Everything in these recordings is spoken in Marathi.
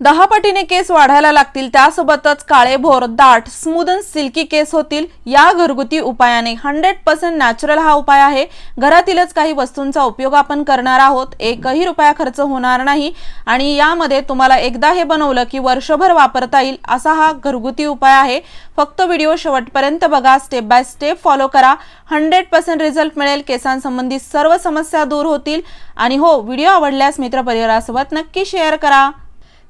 दहा पटीने केस वाढायला लागतील त्यासोबतच काळे भोर दाट स्मूदन सिल्की केस होतील. या घरगुती उपायाने हंड्रेड पर्सेंट नॅचरल हा उपाय आहे. घरातीलच काही वस्तूंचा उपयोग आपण करणार आहोत. एकही रुपया खर्च होणार नाही. आणि यामध्ये तुम्हाला एकदा हे बनवलं की वर्षभर वापरता येईल असा हा घरगुती उपाय आहे. फक्त व्हिडिओ शेवटपर्यंत बघा. स्टेप बाय स्टेप फॉलो करा. हंड्रेड पर्सेंट रिझल्ट मिळेल. केसांसंबंधी सर्व समस्या दूर होतील. आणि हो व्हिडिओ आवडल्यास मित्रपरिवारासोबत नक्की शेअर करा.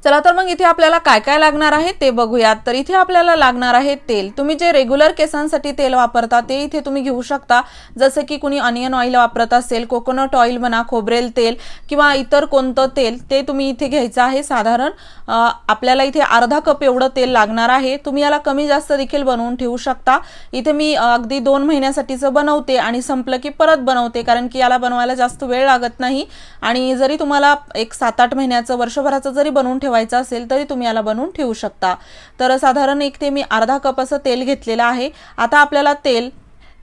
चला तर मग इथे आपल्याला काय काय लागणार आहे ते बघूयात. तर इथे आपल्याला लागणार आहे तेल. तुम्ही जे रेग्युलर केसांसाठी तेल वापरता ते इथे तुम्ही घेऊ शकता. जसं की कुणी अनियन ऑइल वापरत असेल कोकोनट ऑइल म्हणा खोबरेल तेल किंवा इतर कोणतं तेल ते तुम्ही इथे घ्यायचं आहे. साधारण आपल्याला इथे अर्धा कप एवढं तेल लागणार आहे. तुम्ही याला कमी जास्त देखील बनवून ठेवू शकता. इथे मी अगदी दोन महिन्यासाठीचं बनवते आणि संपलं की परत बनवते कारण की याला बनवायला जास्त वेळ लागत नाही. आणि जरी तुम्हाला एक सात आठ महिन्याचं वर्षभराचं जरी बनवून ठेवा ठेवायचं असेल तरी तुम्ही याला बनवून ठेवू शकता. तर साधारण एक ते मी अर्धा कप असं तेल घेतलेलं आहे. आता आपल्याला तेल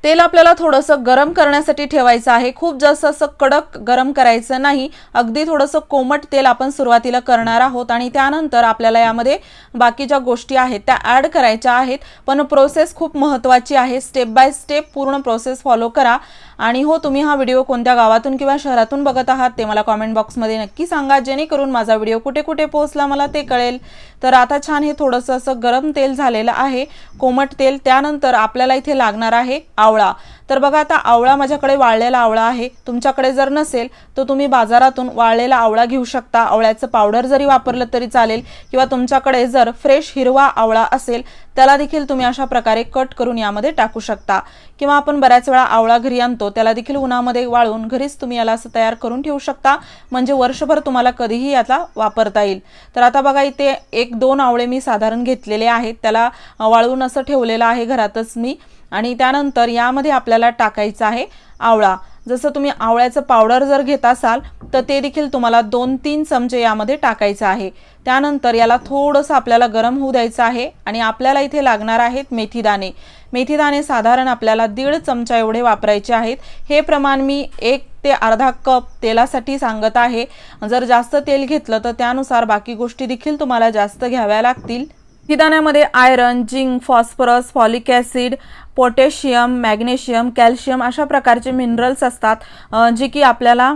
तेल आपल्याला थोडंसं गरम करण्यासाठी ठेवायचं आहे. खूप जास्त असं कडक गरम करायचं नाही. अगदी थोडंसं कोमट तेल आपण सुरुवातीला करणार आहोत आणि त्यानंतर आपल्याला यामध्ये बाकी ज्या गोष्टी आहेत त्या ॲड करायच्या आहेत. पण प्रोसेस खूप महत्त्वाची आहे. स्टेप बाय स्टेप पूर्ण प्रोसेस फॉलो करा. आणि हो तुम्ही हा व्हिडिओ कोणत्या गावातून किंवा शहरातून बघत आहात ते मला कॉमेंट बॉक्समध्ये नक्की सांगा. जेणेकरून माझा व्हिडिओ कुठे कुठे पोहोचला मला ते कळेल. तर आता छान हे थोडंसं असं गरम तेल झालेलं आहे. कोमट तेल त्यानंतर आपल्याला इथे लागणार आहे आवळा. तर बघा आता आवळा माझ्याकडे वाळलेला आवळा आहे. तुमच्याकडे जर नसेल तर तुम्ही बाजारातून वाळलेला आवळा घेऊ शकता. आवळ्याचं पावडर जरी वापरलं तरी चालेल. किंवा तुमच्याकडे जर फ्रेश हिरवा आवळा असेल त्याला देखील तुम्ही अशा प्रकारे कट करून यामध्ये टाकू शकता. किंवा आपण बऱ्याच वेळा आवळा घरी आणतो त्याला देखील उन्हामध्ये वाळून घरीच तुम्ही याला असं तयार करून ठेवू शकता. म्हणजे वर्षभर तुम्हाला कधीही याचा वापरता येईल. तर आता बघा इथे एक दोन आवळे मी साधारण घेतलेले आहेत. त्याला वाळून वाळवून असं ठेवलेलं आहे घरातच मी. आणि त्यानंतर यामध्ये आपल्याला टाकायचं आहे आवळा. जसं तुम्ही आवळ्याचं पावडर जर घेत असाल तर ते देखील तुम्हाला दोन तीन चमचे यामध्ये टाकायचं आहे. त्यानंतर याला थोडंसं आपल्याला गरम होऊ द्यायचं आहे आणि आपल्याला इथे लागणार आहेत मेथीदाणे. मेथीदाणे साधारण आपल्याला दीड चमचा एवढे वापरायचे आहेत. हे प्रमाण मी एक ते अर्धा कप तेलासाठी सांगत आहे. जर जास्त तेल घेतलं तर त्यानुसार बाकी गोष्टी देखील तुम्हाला जास्त घ्याव्या लागतील. दाण्यामध्ये iron zinc phosphorus folic acid potassium magnesium calcium अशा प्रकारचे मिनरल्स असतात जे की आपल्याला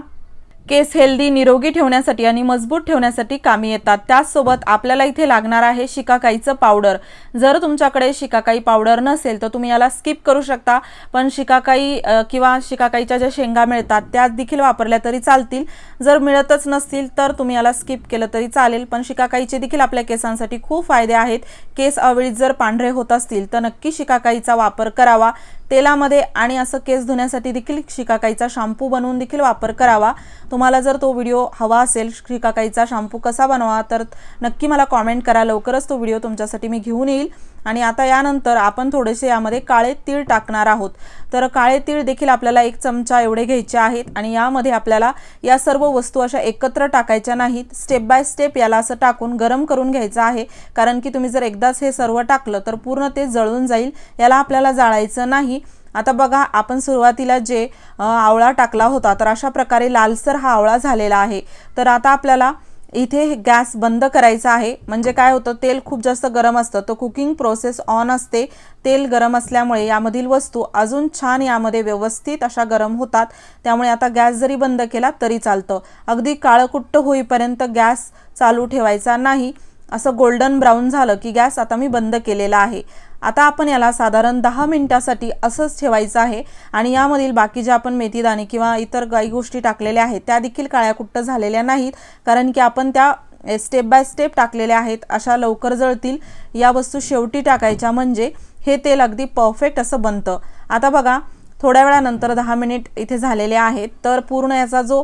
केस हेल्दी निरोगी ठेवण्यासाठी आणि मजबूत ठेवण्यासाठी कामी येतात. त्याचसोबत आपल्याला इथे लागणार आहे शिकाकाईचं पावडर. जर तुमच्याकडे शिकाकाई पावडर नसेल तर तुम्ही याला स्किप करू शकता. पण शिकाकाई किंवा शिकाकाईच्या ज्या शेंगा मिळतात त्या देखील वापरल्या तरी चालतील. जर मिळतच नसतील तर तुम्ही याला स्किप केलं तरी चालेल. पण शिकाकाईचे देखील आपल्या केसांसाठी खूप फायदे आहेत. केस अवेळीत जर पांढरे होत असतील तर नक्की शिकाकाईचा वापर करावा. तेलामध्ये आणि असं केस धुण्यासाठी देखील शिकाकाईचा शॅम्पू बनवून देखील वापर करावा. तुम्हाला जर तो व्हिडिओ हवा असेल शिकाकाईचा शॅम्पू कसा बनवा तर नक्की मला कॉमेंट करा. लवकरच तो व्हिडिओ तुमच्यासाठी मी घेऊन येईल. आणि आता यानंतर आपण थोडेसे यामध्ये काळे तीळ टाकणार आहोत. तर काळे तीळ देखील आपल्याला एक चमचा एवढे घ्यायचे आहेत आणि यामध्ये आपल्याला या सर्व वस्तू अशा एकत्र टाकायच्या नाहीत. स्टेप बाय स्टेप याला असं टाकून गरम करून घ्यायचं आहे. कारण की तुम्ही जर एकदाच हे सर्व टाकलं तर पूर्ण ते जळून जाईल. याला आपल्याला जाळायचं नाही. आता बघा आपण सुरुवातीला जे आवळा टाकला होता तर अशा प्रकारे लालसर हा आवळा झालेला आहे. तर आता आपल्याला इथे गॅस बंद करायचा आहे. म्हणजे काय होतं तेल खूप जास्त गरम असतं. तर कुकिंग प्रोसेस ऑन असते. तेल गरम असल्यामुळे यामधील वस्तू अजून छान यामध्ये व्यवस्थित अशा गरम होतात. त्यामुळे आता गॅस जरी बंद केला तरी चालतं. अगदी काळकुट्ट होईपर्यंत गॅस चालू ठेवायचा नाही. असं गोल्डन ब्राऊन झालं की गॅस आता मी बंद केलेला आहे. आता आपण याला साधारण दहा मिनटासाठी असंच ठेवायचं आहे आणि यामधील बाकी ज्या आपण मेथीदाणे किंवा इतर काही गोष्टी टाकलेल्या आहेत त्या देखील काळ्याकुट्ट झालेल्या नाहीत. कारण की आपण त्या स्टेप बाय स्टेप टाकलेल्या आहेत अशा लवकर जळतील. या वस्तू शेवटी टाकायच्या म्हणजे हे तेल अगदी परफेक्ट असं बनतं. आता बघा थोड्या वेळानंतर दहा मिनिट इथे झालेले आहेत. तर पूर्ण याचा जो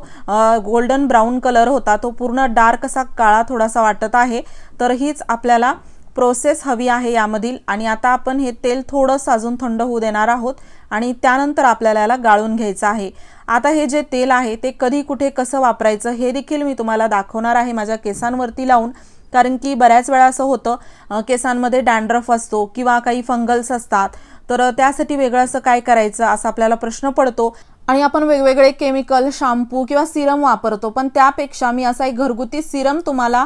गोल्डन ब्राऊन कलर होता तो पूर्ण डार्क असा काळा थोडासा वाटत आहे. तर हीच आपल्याला प्रोसेस हवी आहे यामधील आणि आता आपण हे तेल थोडंसं अजून थंड होऊ देणार आहोत आणि त्यानंतर आपल्याला याला गाळून घ्यायचं आहे. आता हे जे तेल आहे ते कधी कुठे कसं वापरायचं हे देखील मी तुम्हाला दाखवणार आहे माझ्या केसांवरती लावून. कारण की बऱ्याच वेळा असं होतं केसांमध्ये डॅन्ड्रफ असतो किंवा काही फंगल्स असतात तर त्यासाठी वेगळं असं काय करायचं असा आपल्याला प्रश्न पडतो. आणि आपण वेगवेगळे केमिकल शॅम्पू किंवा सिरम वापरतो पण त्यापेक्षा मी असा एक घरगुती सिरम तुम्हाला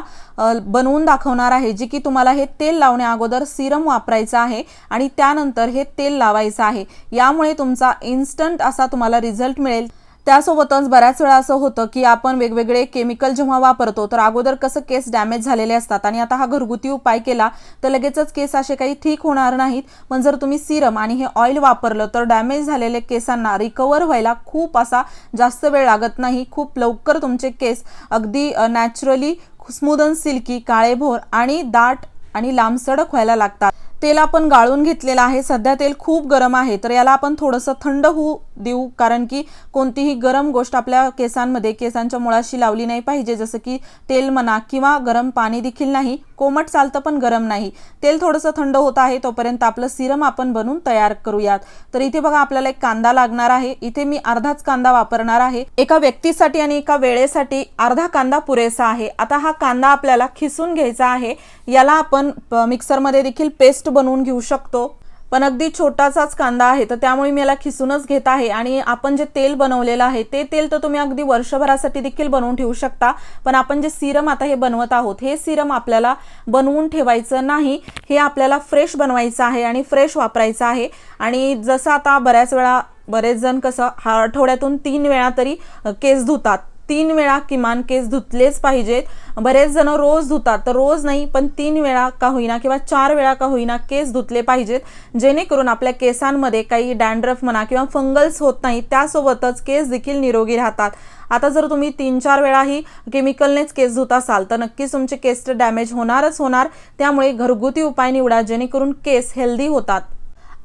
बनवून दाखवणार आहे जी की तुम्हाला हे तेल लावण्या अगोदर सिरम वापरायचं आहे आणि त्यानंतर हे तेल लावायचं आहे. यामुळे तुमचा इन्स्टंट असा तुम्हाला रिझल्ट मिळेल. त्यासोबतच बऱ्याच वेळा असं होतं की आपण वेगवेगळे केमिकल जेव्हा वापरतो तर अगोदर कसं केस डॅमेज झालेले असतात आणि आता हा घरगुती उपाय केला तर लगेचच केस असे काही ठीक होणार नाहीत. पण जर तुम्ही सिरम आणि हे ऑइल वापरलं तर डॅमेज झालेले केसांना रिकवर व्हायला खूप असा जास्त वेळ लागत नाही. खूप लवकर तुमचे केस अगदी नॅचरली स्मूद अँड सिल्की काळेभोर आणि दाट आणि लांबसडक व्हायला लागतात. तेल आपण गाळून घेतलेलं आहे. सध्या तेल खूप गरम आहे तर याला आपण थोडंसं थंड होऊ देऊ. कारण की कोणतीही गरम गोष्ट आपल्या केसांमध्ये केसांच्या मुळाशी लावली नाही पाहिजे. जसं की तेल म्हणा किंवा गरम पाणी देखील नाही. कोमट चालतं पण गरम नाही. तेल थोडंसं थंड होत आहे तोपर्यंत आपलं सिरम आपण बनवून तयार करूयात. तर इथे बघा आपल्याला एक कांदा लागणार आहे. इथे मी अर्धाच कांदा वापरणार आहे. एका व्यक्तीसाठी आणि एका वेळेसाठी अर्धा कांदा पुरेसा आहे. आता हा कांदा आपल्याला खिसून घ्यायचा आहे. याला आपण प- मिक्सरमध्ये देखील पेस्ट बनवून घेऊ शकतो. पण अगदी छोटासाच कांदा आहे तर त्यामुळे मी याला खिसूनच घेत आहे. आणि आपण जे तेल बनवलेलं आहे ते तेल तर तुम्ही अगदी वर्षभरासाठी देखील बनवून ठेवू शकता. पण आपण जे सिरम आता हे बनवत आहोत हे सिरम आपल्याला बनवून ठेवायचं नाही. हे आपल्याला फ्रेश बनवायचं आहे आणि फ्रेश वापरायचं आहे. आणि जसं आता बऱ्याच वेळा बरेच जण कसं हा आठवड्यातून तीन वेळा तरी केस धुतात. तीन वेळा किमान केस धुतलेच पाहिजेत. बरेच जण रोज धुतात तर रोज नाही पण तीन वेळा का होईना किंवा चार वेळा का होईना केस धुतले पाहिजेत. जेणेकरून आपल्या केसांमध्ये काही डॅन्ड्रफ म्हणा किंवा फंगल्स होत नाही त्यासोबतच केस देखील निरोगी राहतात. आता जर तुम्ही तीन चार वेळाही केमिकलनेच केस धुत असाल तर नक्कीच तुमचे केस डॅमेज होणारच होणार. त्यामुळे घरगुती उपाय निवडा जेणेकरून केस हेल्दी होतात.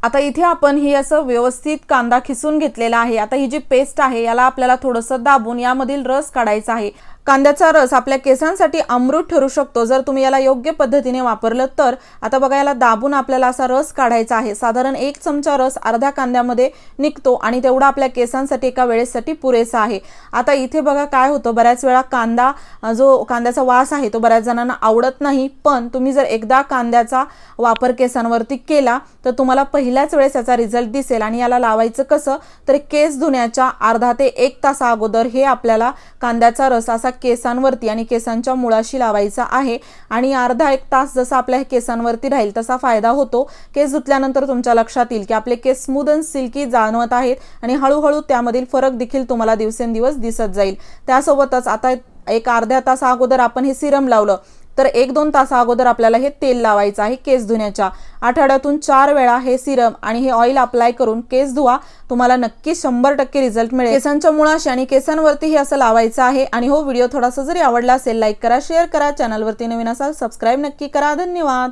आता इथे आपण ही असं व्यवस्थित कांदा खिसून घेतलेला आहे. आता ही जी पेस्ट आहे याला आपल्याला थोडंसं दाबून यामधील रस काढायचा आहे. कांद्याचा रस आपल्या केसांसाठी अमृत ठरू शकतो. जर तुम्ही याला योग्य पद्धतीने वापरलं तर. आता बघा याला दाबून आपल्याला असा रस काढायचा आहे. साधारण एक चमचा रस अर्ध्या कांद्यामध्ये निघतो आणि तेवढा आपल्या केसांसाठी एका वेळेसाठी पुरेसा आहे. आता इथे बघा काय होतं. बऱ्याच वेळा कांदा जो कांद्याचा वास आहे तो बऱ्याच जणांना आवडत नाही. पण तुम्ही जर एकदा कांद्याचा वापर केसांवरती केला तर तुम्हाला पहिल्याच वेळेस याचा रिझल्ट दिसेल. आणि याला लावायचं कसं? तर केस धुण्याच्या अर्धा ते एक तासा अगोदर हे आपल्याला कांद्याचा रस असा केसांवरती आणि केसांच्या मुळाशी लावायचा आहे. आणि अर्धा एक तास जसा आपल्या केसांवरती राहील तसा फायदा होतो. केस धुतल्यानंतर तुमच्या लक्षात येईल की आपले केस स्मूद अँड सिल्की जाणवत आहेत आणि हळूहळू त्यामधील फरक देखील तुम्हाला दिवसेंदिवस दिसत जाईल. त्यासोबतच आता एक अर्ध्या तासा अगोदर आपण हे सिरम लावलं. तर एक दोन तासा अगोदर आपल्याला हे तेल लावायचं आहे केस धुण्याच्या. आठवड्यातून चार वेळा हे सिरम आणि हे ऑइल अप्लाय करून केस धुवा. तुम्हाला नक्की शंभर टक्के रिझल्ट मिळेल. केसांच्या मुळाशी आणि केसांवरती हे असं लावायचं आहे आणि हो व्हिडिओ थोडासा जरी आवडला असेल लाईक करा शेअर करा. चॅनलवरती नवीन असाल सबस्क्राईब नक्की करा. धन्यवाद.